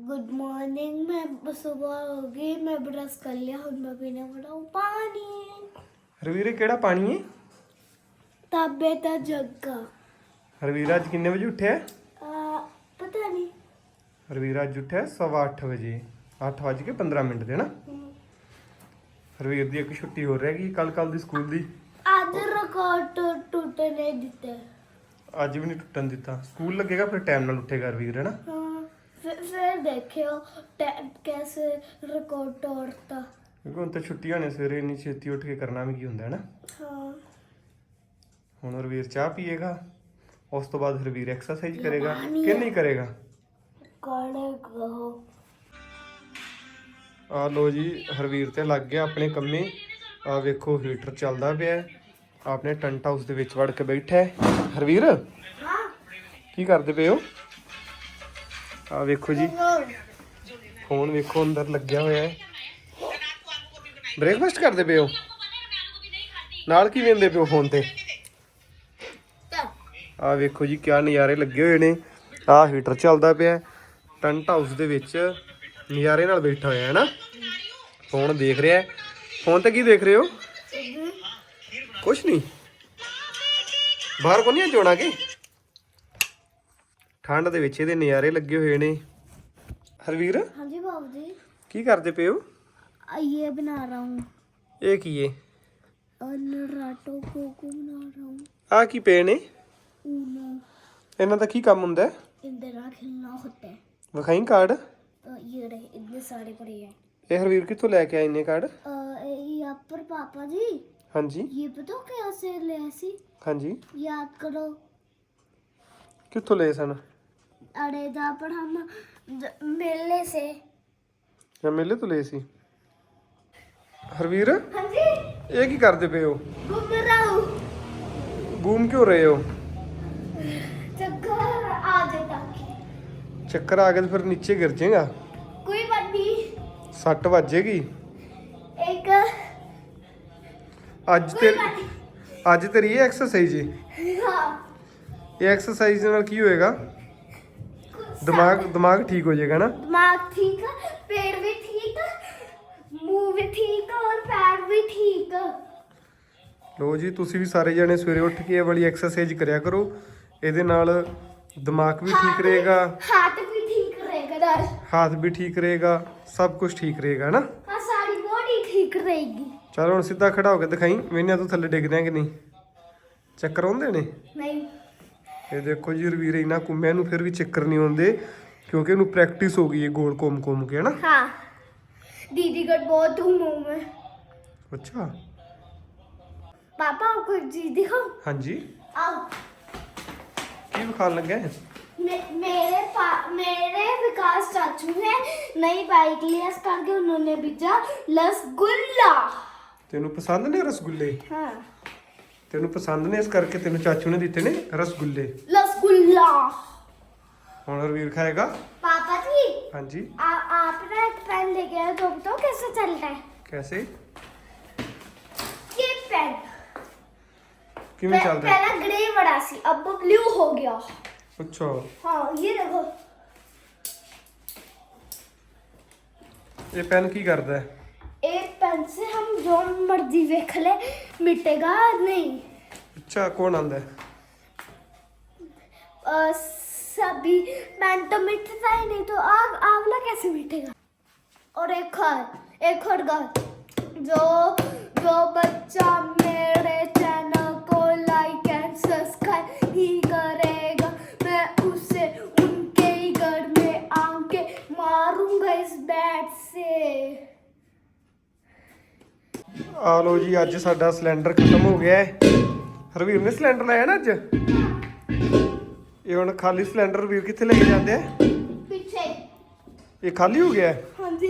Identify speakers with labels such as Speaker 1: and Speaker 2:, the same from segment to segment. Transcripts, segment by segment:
Speaker 1: Good morning मैं सुबह हो गई मैं ब्रश कर लिया हूँ मैं पीने वाला हूँ पानी
Speaker 2: ਹਰਵੀਰ ਇਹ ਕਿਹੜਾ ਪਾਣੀ ਹੈ
Speaker 1: ताबे ता जग्गा
Speaker 2: ਹਰਵੀਰ ਅੱਜ ਕਿੰਨੇ ਵਜੇ ਉੱਠਿਆ
Speaker 1: आ, पता नहीं
Speaker 2: ਹਰਵੀਰ ਅੱਜ ਉੱਠਿਆ ਸਵਾ ਅੱਠ ਵਜੇ 8 ਵਜ ਕੇ 15 ਮਿੰਟ ਦੇ ਨਾ ਹਰਵੀਰ ਦੀ ਇੱਕ ਛੁੱਟੀ ਹੋ ਰਹੀ ਹੈਗੀ ਕੱਲ ਕੱਲ ਦੀ ਸਕੂਲ ਦੀ
Speaker 1: आज रिकॉर्ड तो टूटने देते
Speaker 2: ਅੱਜ ਵੀ ਨਹੀਂ ਟੁੱਟਣ ਦਿੱਤਾ ਸਕੂਲ ਲੱਗੇਗਾ ਫਿਰ ਟਾਈਮ ਨਾਲ ਉੱਠੇਗਾ ਹਰਵੀਰ ਹੈ ਨਾ
Speaker 1: हाँ, ਫਿਰ ਦੇਖਿਓ ਕੈਸੇ ਰਿਕਾਰਡ ਤੋੜਤਾ।
Speaker 2: ਕਿਉਂਕਿ ਹੁਣ ਤਾਂ ਛੁੱਟੀਆਂ ਨੇ ਸਵੇਰੇ ਇੰਨੀ ਛੇਤੀ ਉੱਠ ਕੇ ਕਰਨਾ ਵੀ ਕੀ ਹੁੰਦਾ ਹੈ ਨਾ
Speaker 1: ਹਾਂ।
Speaker 2: ਹੁਣ ਰਵੀਰ ਚਾਹ ਪੀਏਗਾ ਉਸ ਤੋਂ ਬਾਅਦ ਰਵੀਰ ਐਕਸਰਸਾਈਜ਼ ਕਰੇਗਾ ਕਿ ਨਹੀਂ ਕਰੇਗਾ? ਆ ਲੋ ਜੀ ਹਰਵੀਰ ਤੇ ਲੱਗ ਗਿਆ ਆਪਣੇ ਕੰਮੇ। ਆ ਵੇਖੋ ਹੀਟਰ ਚੱਲਦਾ ਪਿਆ ਆਪਣੇ ਟੰਟ ਹਾਊਸ ਦੇ ਵਿੱਚ ਵੜ ਕੇ ਬੈਠਾ ਹੈ। ਹਰਵੀਰ
Speaker 1: ਹਾਂ।
Speaker 2: ਕੀ ਕਰਦੇ ਪਏ ਹੋ? ਆ ਵੇਖੋ ਜੀ। ਫੋਨ ਵੇਖੋ, ਅੰਦਰ ਲੱਗਿਆ ਹੋਇਆ ਹੈ। ਬ੍ਰੇਕਫਾਸਟ ਕਰਦੇ ਪਏ ਹੋ? ਨਾਲ ਕੀ ਵੇਂਦੇ ਪਿਓ ਫੋਨ ਤੇ? ਆ ਵੇਖੋ ਜੀ, ਕਿਆ ਨਜ਼ਾਰੇ ਲੱਗੇ ਹੋਏ ਨੇ। ਆ ਹੀਟਰ ਚੱਲਦਾ ਪਿਆ ਟੈਂਟ ਹਾਊਸ ਦੇ ਵਿੱਚ ਨਜ਼ਾਰੇ ਨਾਲ ਬੈਠਾ ਹੋਇਆ ਹੈ ਨਾ। ਫੋਨ ਦੇਖ ਰਿਹਾ ਫੋਨ ਤੇ ਕੀ ਦੇਖ ਰਹੇ ਹੋ? ਕੁਛ ਨਹੀਂ। ਬਾਹਰ ਕੋ ਨਹੀਂ ਜਾਣਾ ਕਿ? ਠੰਡ ਦੇ ਵਿੱਚ ਇਹਦੇ ਨਜ਼ਾਰੇ ਲੱਗੇ ਹੋਏ ਨੇ। ਹਰਵੀਰ
Speaker 1: ਹਾਂਜੀ ਬਾਬੂ ਜੀ।
Speaker 2: ਕੀ ਕਰਦੇ ਪਏ
Speaker 1: ਆਈਏ ਬਣਾ ਰਹਾ ਹੂੰ।
Speaker 2: ਇਹ ਕੀ ਏ?
Speaker 1: ਅਲਰਾਟੋ ਕੋਕੋ ਬਣਾ ਰਹਾ ਹੂੰ।
Speaker 2: ਆ ਕੀ ਪਏ ਇਹਨਾਂ ਦਾ ਕੀ ਕੰਮ ਹੁੰਦਾ? ਹੈ।
Speaker 1: इंदिरा खेलना होता है
Speaker 2: ਕਾਰਡ ਇਹ ਹਰਵੀਰ ਕਿੱਥੋਂ ਲੈ ਕੇ ਆਏ ਨੇ ਕਾਰਡ?
Speaker 1: अ, यहाँ पर पापा जी
Speaker 2: ਹਾਂਜੀ।
Speaker 1: ये बताओ कैसे ले
Speaker 2: ਹਾਂਜੀ।
Speaker 1: याद करो
Speaker 2: ਕਿੱਥੋਂ ਲਏ ਸਨ?
Speaker 1: अरे जहाँ पर हम ज- मेले से
Speaker 2: ਜਾਂ ਮੇਲੇ ਤੋਂ ਲਏ ਸੀ ਹਰਵੀਰ
Speaker 1: हाँ जी
Speaker 2: ਇਹ ਕੀ ਕਰਦੇ ਪਏ ਹੋ
Speaker 1: घूम रहा हूँ
Speaker 2: ਘੂਮ ਕਿਉਂ ਰਹੇ ਹੋ
Speaker 1: चक्कर आ जाता
Speaker 2: ਚੱਕਰ ਆ ਗਿਆ ਤੇ ਫਿਰ ਨੀਚੇ ਗਿਰ ਜਾਏਗਾ
Speaker 1: कोई बात नहीं
Speaker 2: ਸੱਟ ਵੱਜੇਗੀ
Speaker 1: एक
Speaker 2: ਅੱਜ
Speaker 1: कोई
Speaker 2: ਤੇ
Speaker 1: बात नहीं
Speaker 2: ਅੱਜ ਤੇਰੀ ਇਹ ਐਕਸਰਸਾਈਜ਼ ਹੈ
Speaker 1: हाँ
Speaker 2: ਇਹ ਐਕਸਰਸਾਈਜ਼ ਨਾਲ ਕੀ ਹੋਏਗਾ ਦਿਮਾਗ ਦਿਮਾਗ ਠੀਕ ਹੋ ਜਾਏਗਾ ਨਾ
Speaker 1: दिमाग ठीक है पेड़ भी ठीक है मुंह भी ठीक है और पैर भी ठीक है
Speaker 2: ਲੋ ਜੀ ਤੁਸੀਂ ਵੀ ਸਾਰੇ ਜਣੇ ਸਵੇਰੇ ਉੱਠ ਕੇ ਇਹ ਵਾਲੀ ਐਕਸਰਸਾਈਜ਼ ਕਰਿਆ ਕਰੋ ਇਹਦੇ ਨਾਲ ਦਿਮਾਗ ਵੀ ਠੀਕ ਰਹੇਗਾ
Speaker 1: हाथ भी ठीक रहेगा दर
Speaker 2: ਹੱਥ ਵੀ ਠੀਕ ਰਹੇਗਾ ਸਭ ਕੁਝ ਠੀਕ ਰਹੇਗਾ ਨਾ
Speaker 1: हाँ सारी बॉडी ठीक रहेगी
Speaker 2: ਚਲ ਹੁਣ ਸਿੱਧਾ ਖੜਾ ਹੋ ਕੇ ਦਿਖਾਈ ਮੈਨੇ ਤੂੰ ਥੱਲੇ ਡਿੱਗ ਦਿਆਂ ਕਿ ਨਹੀਂ ਚੱਕਰ ਆਉਂਦੇ ਨੇ
Speaker 1: नहीं
Speaker 2: ਇਹ ਦੇਖੋ ਜੀ ਰਵੀਰ ਇਨਾ ਘੁੰਮਿਆ ਨੂੰ ਫਿਰ ਵੀ ਚੱਕਰ ਨਹੀਂ ਆਉਂਦੇ ਕਿਉਂਕਿ ਇਹਨੂੰ ਪ੍ਰੈਕਟਿਸ ਹੋ ਗਈ ਹੈ ਗੋਲ ਘੁੰਮ ਘੁੰਮ ਕੇ ਹਨਾ
Speaker 1: हाँ दीदी का बहुत घूमू मैं
Speaker 2: ਅੱਛਾ
Speaker 1: पापा आपको एक चीज दिखाऊं
Speaker 2: ਹਾਂਜੀ
Speaker 1: आओ
Speaker 2: ਕੀ ਵਿਖਾਣ ਲੱਗਾ ਹੈ
Speaker 1: मे, मेरे पा, मेरे विकास चाचू ने नई बाइक ली इस करके उन्होंने भेजा रसगुल्ला
Speaker 2: ਤੈਨੂੰ ਪਸੰਦ ਨੇ ਰਸਗੁੱਲੇ
Speaker 1: हाँ
Speaker 2: ਤੈਨੂੰ ਪਸੰਦ ਨੇ ਇਸ ਕਰਕੇ ਤੈਨੂੰ ਚਾਚੂ ਨੇ ਦਿੱਤੇ ਨੇ ਰਸਗੁੱਲੇ
Speaker 1: रसगुल्ला
Speaker 2: ਹੁਣ ਰਵੀਰ ਖਾਏਗਾ
Speaker 1: पापा जी
Speaker 2: ਹਾਂਜੀ
Speaker 1: आ, आप ना एक पेन लेके आए तो बताओ कैसे चलता है
Speaker 2: ਕੈਸੇ
Speaker 1: ये पेन
Speaker 2: ਕਿਵੇਂ
Speaker 1: पे-
Speaker 2: ਚੱਲਦਾ ਹੈ?
Speaker 1: पहला ग्रे बड़ा सी अब वो ब्लू हो गया
Speaker 2: ਅੱਛਾ
Speaker 1: हाँ ये देखो
Speaker 2: ਇਹ ਪੈਨ ਕੀ ਕਰਦਾ ਹੈ
Speaker 1: एक पेन से हम जो मर्जी देख ले मिटेगा नहीं
Speaker 2: ਅੱਛਾ कौन आंदा है
Speaker 1: अ, सभी पेन तो मिटता ही नहीं तो आग आंवला कैसे मिटेगा और एक और एक और गाल जो जो बच्चा
Speaker 2: ਆ ਲੋ ਜੀ ਅੱਜ ਸਾਡਾ ਸਿਲੰਡਰ ਖਤਮ ਹੋ ਗਿਆ ਹੈ। ਹਰਵੀਰ ਨੇ ਸਿਲੰਡਰ ਲਾਇਆ ਨਾ ਅੱਜ? ਇਹ ਹੁਣ ਖਾਲੀ ਸਿਲੰਡਰ ਵੀਰ ਕਿੱਥੇ ਲੈ ਕੇ ਜਾਂਦੇ ਆ?
Speaker 1: ਪਿੱਛੇ।
Speaker 2: ਇਹ ਖਾਲੀ ਹੋ ਗਿਆ ਹੈ?
Speaker 1: ਹਾਂਜੀ।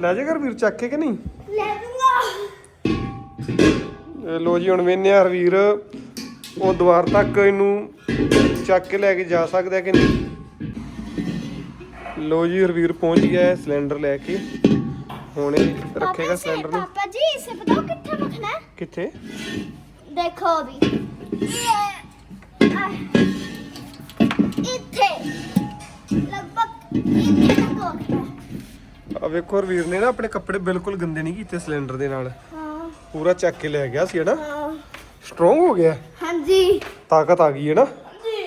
Speaker 2: ਲੈ ਜਾ ਘਰ ਵੀਰ ਚੱਕ ਕੇ ਕਿ ਨਹੀਂ?
Speaker 1: ਲੈ
Speaker 2: ਦੂੰਗਾ। ਲੋ ਜੀ ਹੁਣ ਵੇਨੇ ਆ ਰਵੀਰ ਉਹ ਦੁਆਰ ਤੱਕ ਇਹਨੂੰ ਚੱਕ ਕੇ ਲੈ ਕੇ ਜਾ ਸਕਦਾ ਕਿ ਨਹੀਂ? ਲੋ ਜੀ ਹਰਵੀਰ ਪਹੁੰਚ ਗਿਆ ਸਿਲੰਡਰ ਲੈ ਕੇ। ਹੁਣ ਇਹ ਰੱਖੇਗਾ ਸਿਲੰਡਰ ਨੂੰ।
Speaker 1: ਪਾਪਾ कितने रखना है
Speaker 2: ਕਿੱਥੇ
Speaker 1: देखो अभी ये, आ, इथे लगभग ਇਹਦਾ ਕੋਕ ਹੈ
Speaker 2: ਆ ਵੇਖੋ ਰਵੀਰ ਨੇ ਨਾ ਆਪਣੇ ਕੱਪੜੇ ਬਿਲਕੁਲ ਗੰਦੇ ਨਹੀਂ ਕੀਤੇ ਸਿਲੰਡਰ ਦੇ ਨਾਲ
Speaker 1: ਹਾਂ
Speaker 2: ਪੂਰਾ ਚੱਕ ਕੇ ਲੈ ਗਿਆ ਸੀ ਹਨਾ
Speaker 1: ਹਾਂ
Speaker 2: ਸਟਰੋਂਗ ਹੋ ਗਿਆ
Speaker 1: ਹਾਂਜੀ
Speaker 2: ਤਾਕਤ ਆ ਗਈ ਹੈ ਨਾ
Speaker 1: ਜੀ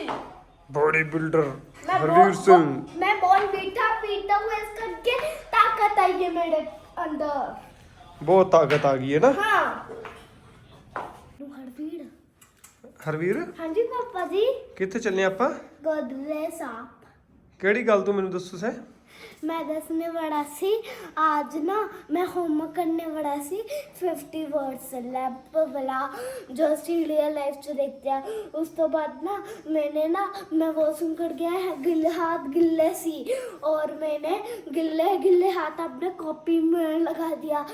Speaker 2: ਬੋਡੀ ਬਿਲਡਰ
Speaker 1: मैं
Speaker 2: ਹਰਵੀਰ
Speaker 1: बहुत-
Speaker 2: ਸਿੰਘ
Speaker 1: मैं बहुत मीठा पीता हूँ इस करके ताकत आई है मेरे अंदर
Speaker 2: ਬਹੁਤ ਤਾਕਤ ਆ ਗਈ ਹੈ ਨਾ। ਹਰਵੀਰ।
Speaker 1: ਹਾਂਜੀ ਪਾਪਾ ਜੀ।
Speaker 2: ਕਿੱਥੇ ਚੱਲੇ ਆਪਾਂ? ਕਿਹੜੀ ਗੱਲ ਤੂੰ ਮੈਨੂੰ ਦੱਸੋ ਸੇ?
Speaker 1: मैं दसने वाला सी, आज ना मैं होमवर्क करने वाला सी 50 वर्ड्स लैब वाला जो असली रियल लाइफ च देखते हैं। उस तो बाद ना मैंने ना, मैं वॉशरूम कर गया है, गिल्ले हाथ गिल्ले सी। और मैंने गिल्ले गिल्ले हाथ अपने कॉपी में लगा दिया।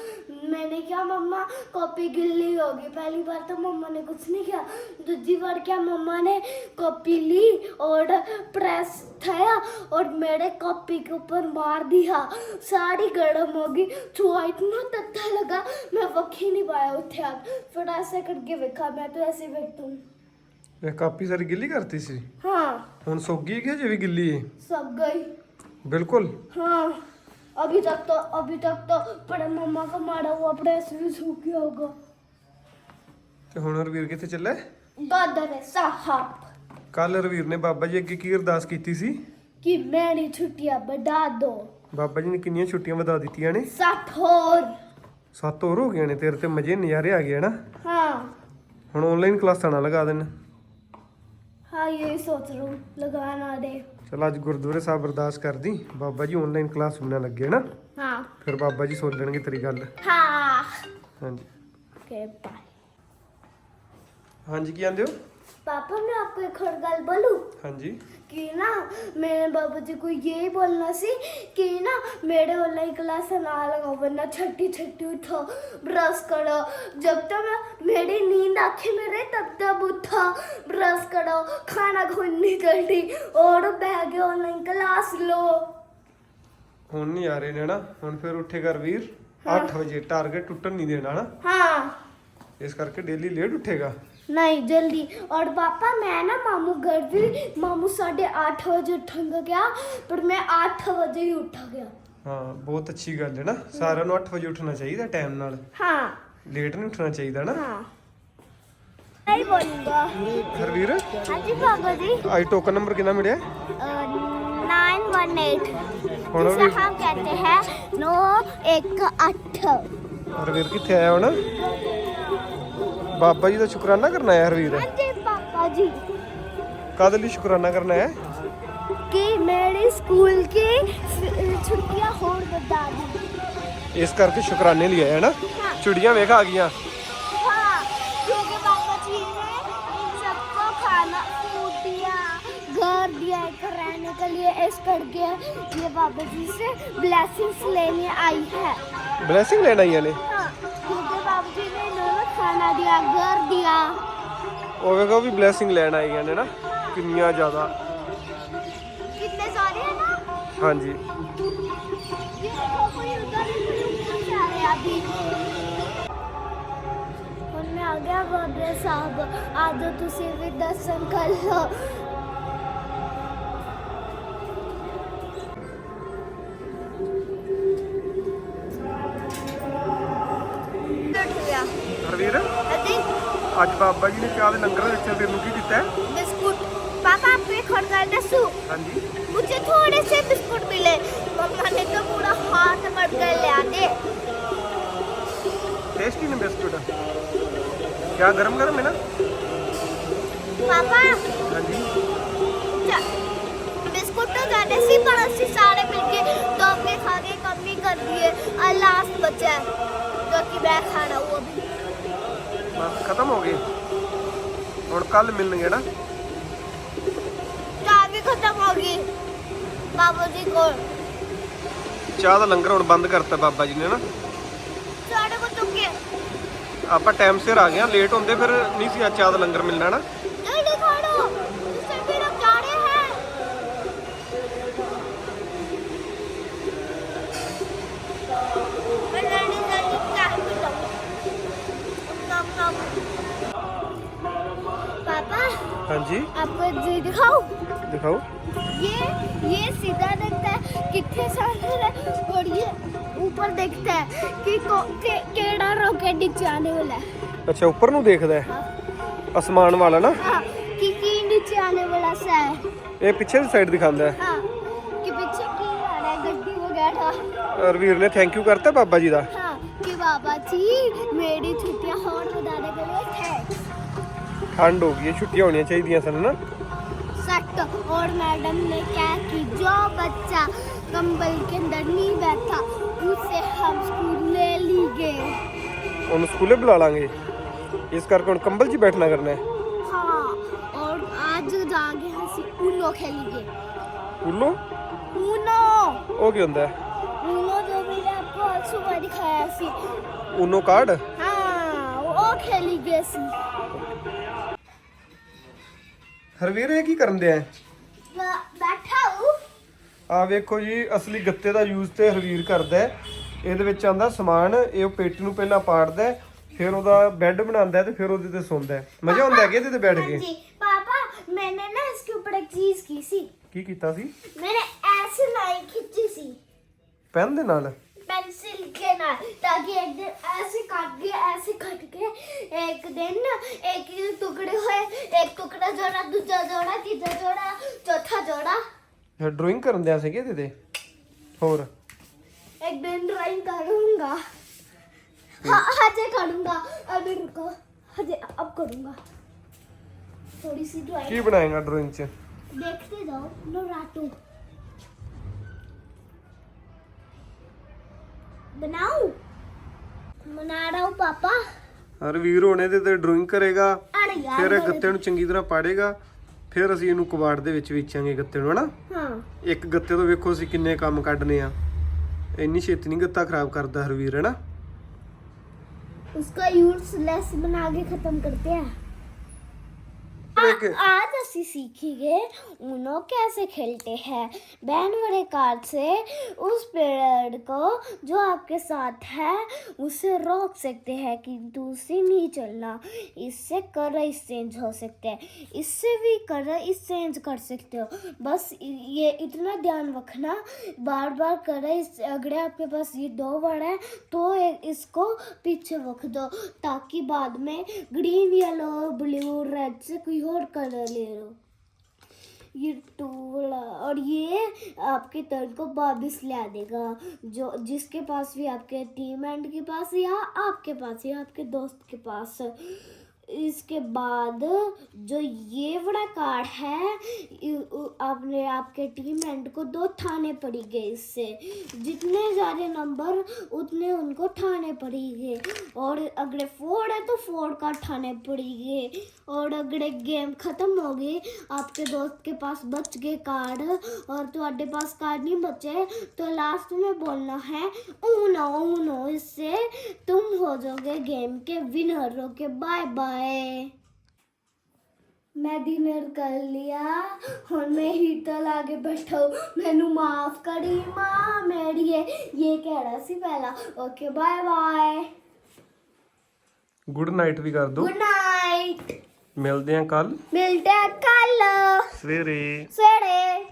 Speaker 1: मैंने क्या मम्मा कॉपी गिल्ली होगी। पहली बार तो मम्मा ने कुछ नहीं किया। दूसरी बार क्या मम्मा ने कॉपी ली और प्रेस उठाया और मेरे कॉपी के ऊपर मार दिया साड़ी गर्म हो गई चूहा इतना तत्ता लगा मैं वक ही नहीं पाया उठे आप फिर ऐसे करके देखा मैं तो ऐसे बैठता हूँ
Speaker 2: ਇਹ ਕਾਪੀ ਸਾਰੀ ਗਿੱਲੀ ਕਰਤੀ ਸੀ
Speaker 1: हाँ
Speaker 2: ਹੁਣ ਸੁੱਕ ਗਈ ਕਿ ਜੇ ਵੀ ਗਿੱਲੀ ਹੈ
Speaker 1: सब गई
Speaker 2: ਬਿਲਕੁਲ
Speaker 1: हाँ अभी तक तो अभी तक तो बड़े मम्मा का मारा हुआ बड़ा ऐसे भी सूख गया होगा
Speaker 2: ਤੇ ਹੁਣ ਰਵੀਰ ਕਿੱਥੇ ਚੱਲਾ
Speaker 1: ਦਾदा ने साहब
Speaker 2: ਕੱਲ ਰਵੀਰ ਨੇ ਬਾਬਾ ਜੀ ਅੱਗੇ ਕੀ ਅਰਦਾਸ ਕੀਤੀ ਸੀ
Speaker 1: कि मेरी छुट्टियां बढ़ा दो
Speaker 2: ਬਾਬਾ ਜੀ ਨੇ ਕਿੰਨੀਆਂ ਛੁੱਟੀਆਂ ਵਧਾ ਦਿੱਤੀਆਂ ਨੇ
Speaker 1: साठ और
Speaker 2: ਸੱਤ ਹੋਰ ਹੋ ਗਈਆਂ ਨੇ ਤੇਰੇ ਤੇ ਮਜ਼ੇ ਨਜ਼ਾਰੇ ਆ ਗਏ ਨਾ
Speaker 1: हाँ
Speaker 2: ਹੁਣ ਆਨਲਾਈਨ ਕਲਾਸਾਂ ਨਾ ਲਗਾ ਦੇਣ
Speaker 1: हाँ यही सोच रहा हूँ लगाना दे
Speaker 2: ਚਲ ਅੱਜ ਗੁਰਦੁਆਰੇ ਸਾਹਿਬ ਅਰਦਾਸ ਕਰਦੀ ਬਾਬਾ ਜੀ ਆਨਲਾਈਨ ਕਲਾਸ ਸੁਣਨ ਲੱਗੇ ਨਾ
Speaker 1: हाँ
Speaker 2: ਫਿਰ ਬਾਬਾ ਜੀ ਸੁਣ ਲੈਣਗੇ ਤੇਰੀ ਗੱਲ
Speaker 1: हाँ
Speaker 2: ਹਾਂਜੀ
Speaker 1: ओके बाय
Speaker 2: ਹਾਂਜੀ ਕੀ ਆਂਦੇ ਹੋ
Speaker 1: पापा मैं आपको एक और गल बोलूं
Speaker 2: ਹਾਂਜੀ
Speaker 1: कि ना मेरे बाबू जी को यही बोलना सी कि ना मेरे ऑनलाइन क्लास ना लगाओ वरना छट्टी छट्टी उठो ब्रश करो जब तक मैं मेरी नींद आंखें में रहे तब तक उठो ब्रश करो खाना खुलनी जल्दी और बैग ऑनलाइन क्लास लो
Speaker 2: ਹੁਣ ਨਹੀਂ ਆ ਰਹੇ ਨੇ ਨਾ ਹੁਣ ਫਿਰ ਉੱਠੇਗਾ ਰਵੀਰ 8 ਵਜੇ ਟਾਰਗੇਟ ਟੁੱਟਣ ਨਹੀਂ ਦੇਣਾ ਨਾ
Speaker 1: हाँ
Speaker 2: ਇਸ ਕਰਕੇ ਡੇਲੀ ਲੇਟ ਉੱਠੇਗਾ
Speaker 1: नहीं जल्दी और पापा मैं ना मामू घर भी मामू साढ़े आठ बजे उठेंगे क्या पर मैं आठ बजे ही उठा गया
Speaker 2: ਹਾਂ ਬਹੁਤ ਅੱਛੀ ਗੱਲ ਹੈ ਨਾ ਸਾਰਿਆਂ ਨੂੰ 8 ਵਜੇ ਉੱਠਣਾ ਚਾਹੀਦਾ ਟਾਈਮ ਨਾਲ
Speaker 1: हाँ
Speaker 2: ਲੇਟ ਨਹੀਂ ਉੱਠਣਾ ਚਾਹੀਦਾ ਨਾ
Speaker 1: हाँ नहीं बोलूंगा
Speaker 2: ਹਰਵੀਰ
Speaker 1: हाँ जी पापा जी
Speaker 2: ਅੱਜ ਟੋਕਨ ਨੰਬਰ ਕਿੰਨਾ ਮਿਲਿਆ
Speaker 1: नाइन वन एट
Speaker 2: ਹੁਣ
Speaker 1: जिसे
Speaker 2: ਵੀ
Speaker 1: हम कहते हैं नौ एक अठ
Speaker 2: ਹਰਵੀਰ ਕਿੱਥੇ ਆਇਆ ਹੁਣ ਬਾਬਾ ਜੀ ਦਾ ਸ਼ੁਕਰਾਨਾ ਕਰਨਾ ਹੈ ਹਰਵੀਰ
Speaker 1: हाँ जी पापा जी
Speaker 2: ਕਾਹਦੇ ਲਈ ਸ਼ੁਕਰਾਨਾ ਕਰਨਾ ਹੈ
Speaker 1: कि मेरी स्कूल की छुट्टियां और बता दी
Speaker 2: ਇਸ ਕਰਕੇ ਸ਼ੁਕਰਾਨੇ ਲਈ ਆਇਆ ਨਾ
Speaker 1: हाँ
Speaker 2: ਚਿੜੀਆਂ ਵੇਖ ਆ ਗਈਆਂ
Speaker 1: हाँ क्योंकि पापा जी ने इन सबको खाना फूड दिया घर दिया एक रहने के लिए इस करके ये पापा जी से ब्लेसिंग्स लेने आई है
Speaker 2: ਬਲੇਸਿੰਗ ਲੈਣ ਆਈਆਂ ਨੇ
Speaker 1: हाँ क्योंकि बाबू जी ने ਉਹਨਾਂ ਦੀਆਂ ਘਰ ਦੀਆਂ
Speaker 2: ਉਹ ਕਹਿੰਦਾ ਉਹ ਬਲੇਸਿੰਗ ਲੈਣ ਆਈਆਂ ਨੇ ਨਾ ਕਿੰਨੀਆਂ ਜ਼ਿਆਦਾ।
Speaker 1: ਕਿੰਨੇ ਸਾਰੇ ਹੈ ਨਾ?
Speaker 2: ਹਾਂਜੀ।
Speaker 1: ਹੁਣ ਮੈਂ ਆ ਗਿਆ ਬਾਬੇ ਸਾਹਿਬ ਆ ਤੁਸੀਂ ਵੀ ਦਰਸ਼ਨ ਕਰ ਲਓ।
Speaker 2: ਬਾਬਾ ਜੀ ਨੇ ਚਾਹ ਦੇ ਲੰਗਰ ਵਿੱਚ ਤੈਨੂੰ ਕੀ ਦਿੱਤਾ ਹੈ
Speaker 1: बिस्कुट पापा आपको एक और गाल दसू
Speaker 2: ਹਾਂਜੀ
Speaker 1: मुझे थोड़े से बिस्कुट मिले मम्मा ने तो पूरा हाथ भर कर ले आते
Speaker 2: ਟੇਸਟੀ ਨੇ ਬਿਸਕੁਟ ਕਿਆ ਗਰਮ ਗਰਮ ਹੈ ਨਾ
Speaker 1: पापा
Speaker 2: ਹਾਂਜੀ
Speaker 1: चा- बिस्कुट तो ज्यादा सी पर अस्सी सारे मिलके दो के खा के कम ही कर दिए और लास्ट बचा है जो कि मैं खाना वो भी
Speaker 2: ਬਸ ਖਤਮ ਹੋ ਗਏ ਹੁਣ ਕੱਲ ਮਿਲਣਗੇ ਨਾ।
Speaker 1: ਚਾਹ ਵੀ ਖਤਮ ਹੋ ਗਈ। ਬਾਬੂ ਜੀ ਕੋਲ।
Speaker 2: ਚਾਹ ਦਾ ਲੰਗਰ ਹੁਣ ਬੰਦ ਕਰਤਾ ਬਾਬਾ ਜੀ ਨੇ ਨਾ।
Speaker 1: ਸਾਡੇ ਕੋਲ ਚੁੱਕੇ
Speaker 2: ਆਪਾਂ ਟਾਈਮ ਸਿਰ ਆ ਗਏ ਆ ਲੇਟ ਹੁੰਦੇ ਫਿਰ ਨਹੀਂ ਸੀ ਅੱਜ ਚਾਹ ਦਾ ਲੰਗਰ ਮਿਲਣਾ ਨਾ।
Speaker 1: पापा
Speaker 2: ਹਾਂਜੀ
Speaker 1: आपको एक चीज दिखाऊं
Speaker 2: ਦਿਖਾਓ
Speaker 1: ये ये सीधा दिखता है कितने सारे है और ये ऊपर देखता है कि को- के, केड़ा रॉकेट नीचे आने वाला है
Speaker 2: ਅੱਛਾ ਉੱਪਰ ਨੂੰ ਦੇਖਦਾ ਹੈ
Speaker 1: हाँ,
Speaker 2: ਅਸਮਾਨ ਵਾਲਾ ਨਾ
Speaker 1: हाँ कि की नीचे आने वाला सा है
Speaker 2: ਇਹ ਪਿੱਛੇ ਦੀ ਸਾਈਡ ਦਿਖਾਉਂਦਾ ਹੈ
Speaker 1: हाँ कि पीछे की आ रहा है गड्डी वगैरह
Speaker 2: ਰਵੀਰ ਨੇ ਥੈਂਕ ਯੂ ਕਰਤਾ ਬਾਬਾ ਜੀ ਦਾ
Speaker 1: हाँ कि बाबा जी मेरी छुट्टियां और बताने के लिए थैंक्स
Speaker 2: ਠੰਡ ਹੋ ਗਈ ਹੈ ਛੁੱਟੀਆਂ ਹੋਣੀਆਂ ਚਾਹੀਦੀਆਂ ਸਨ ਨਾ
Speaker 1: सख्त और मैडम ने क्या कि जो बच्चा कंबल के अंदर नहीं बैठा उसे हम स्कूल ले ली गए
Speaker 2: ਉਹਨੂੰ ਸਕੂਲੇ ਬੁਲਾ ਲਾਂਗੇ ਇਸ ਕਰਕੇ ਹੁਣ ਕੰਬਲ 'ਚ ਹੀ ਬੈਠਣਾ ਕਰਨਾ ਹੈ
Speaker 1: हाँ और आज जाके हंसी उनो खेलेंगे
Speaker 2: ਉੱਲੋ
Speaker 1: उनो
Speaker 2: ਉਹ ਕੀ ਹੁੰਦਾ ਹੈ
Speaker 1: उनो जो मैंने आपको आज सुबह दिखाया सी
Speaker 2: ਉਨੋ ਕਾਰਡ
Speaker 1: हाँ वो खेलेंगे सी
Speaker 2: ਹਰਵੀਰ ਇਹ ਕੀ ਕਰਨ ਦੇ ਆ
Speaker 1: ब- बैठा हूँ
Speaker 2: ਆ ਵੇਖੋ ਜੀ ਅਸਲੀ ਗੱਤੇ ਦਾ ਯੂਜ਼ ਤੇ ਹਰਵੀਰ ਕਰਦਾ ਹੈ ਇਹਦੇ ਵਿੱਚ ਆਂਦਾ ਸਮਾਨ ਇਹ ਉਹ ਪੇਟੀ ਨੂੰ ਪਹਿਲਾਂ ਪਾੜਦਾ ਹੈ ਫਿਰ ਉਹਦਾ ਬੈੱਡ ਬਣਾਉਂਦਾ ਹੈ ਤੇ ਫਿਰ ਉਹਦੇ ਤੇ ਸੌਂਦਾ ਹੈ ਮਜ਼ਾ ਆਉਂਦਾ ਹੈ ਕਿ ਇਹਦੇ ਤੇ ਬੈਠ
Speaker 1: हाँ
Speaker 2: ਕੇ
Speaker 1: जी पापा मैंने ना इसके ऊपर एक चीज की सी
Speaker 2: ਕੀ ਕੀਤਾ ਸੀ
Speaker 1: मैंने ऐसे लाइन खींची सी
Speaker 2: ਪੈਨ ਦੇ ਨਾਲ
Speaker 1: पेंसिल के ना ताकि एक दिन ऐसे काट के ऐसे कट के एक दिन ना एक ही टुकड़े हुए एक टुकड़ा जोड़ा दूसरा जोड़ा तीसरा जोड़ा चौथा जोड़ा
Speaker 2: ਫਿਰ ਡਰਾਇੰਗ ਕਰਨ ਦਿਆ ਸੀਗੇ ਇਹਦੇ ਤੇ ਹੋਰ
Speaker 1: एक दिन ड्राइंग करूंगा हाँ हजे करूंगा अभी रुको हजे अब करूंगा थोड़ी सी ड्राइंग
Speaker 2: ਕੀ ਬਣਾਏਗਾ ਡਰਾਇੰਗ 'ਚ
Speaker 1: देखते जाओ नो रातू बनाओ बना रहा हूँ पापा
Speaker 2: ਹਰਵੀਰ ਹੁਣ ਇਹਦੇ ਤੇ ਡਰਾਇੰਗ ਕਰੇਗਾ
Speaker 1: अरे यार
Speaker 2: ਫਿਰ ਇਹ
Speaker 1: गलत-
Speaker 2: ਗੱਤੇ ਨੂੰ ਚੰਗੀ ਤਰ੍ਹਾਂ ਪਾੜੇਗਾ ਫਿਰ ਅਸੀਂ ਇਹਨੂੰ ਕਬਾੜ ਦੇ ਵਿੱਚ ਵੇਚਾਂਗੇ ਗੱਤੇ ਨੂੰ ਹਨਾ
Speaker 1: हाँ
Speaker 2: ਇੱਕ ਗੱਤੇ ਤੋਂ ਵੇਖੋ ਅਸੀਂ ਕਿੰਨੇ ਕੰਮ ਕੱਢਨੇ ਆ ਇੰਨੀ ਛੇਤੀ ਨਹੀਂ ਗੱਤਾ ਖਰਾਬ ਕਰਦਾ ਹਰਵੀਰ ਹਨਾ
Speaker 1: उसका यूजलेस बना के खत्म करते हैं
Speaker 2: एक-
Speaker 1: आ- आज ਅਸੀਂ सीखेंगे उनो कैसे खेलते हैं। बैन वाले कार्ड से उस पेड़ को जो आपके साथ है, उसे रोक सकते हैं कि दूसरी नहीं चलना। इससे कलर एक्सचेंज हो सकते हैं। इससे भी कलर एक्सचेंज कर सकते हो। बस ये इतना ध्यान रखना बार बार कलर अगर आपके पास ये दो वर्ड है तो इसको पीछे रख दो, ताकि बाद में ग्रीन, येलो, ब्लू, रेड से कोई और कलर ले लो। ये टोला और ये आपके टर्न को वापस ला देगा जो, जिसके पास भी आपके टीम एंड के पास या आपके पास या आपके दोस्त के पास। इसके बाद जो ये बड़ा कार्ड है आपने आपके टीम एंड को दो ठाने पड़ेंगे इससे। जितने ज़्यादा नंबर उतने उनको ठाने पड़ेंगे और अगर फोर है तो फोर का ठाने पड़ेंगे और अगर गेम ख़त्म हो गई आपके दोस्त के पास बच गए कार्ड और तुम्हारे पास कार्ड नहीं बचे। तो लास्ट में बोलना है ऊनो ऊनो इससे तुम हो जाओगे गेम के विनर ओके बाय बाय आए ਮੈਂ ਡਿਨਰ ਕਰ ਲਿਆ। ਹੁਣ ਮੈਂ ਹੀਟਰ ਲਾ ਕੇ ਬੈਠਾ ਮੈਨੂੰ ਮਾਫ ਕਰੀ ਮਾਂ ਮੇਰੀ ਇਹ ਇਹ ਕਹਿਣਾ ਸੀ ਪਹਿਲਾਂ? Okay bye bye
Speaker 2: good night ਵੀ ਕਰ ਦਿਓ।
Speaker 1: ਗੁੱਡ ਨਾਈਟ
Speaker 2: ਮਿਲਦੇ ਹਾਂ ਕੱਲ
Speaker 1: ਮਿਲਦੇ ਆ ਕੱਲ
Speaker 2: ਸਵੇਰੇ।
Speaker 1: ਸਵੇਰੇ।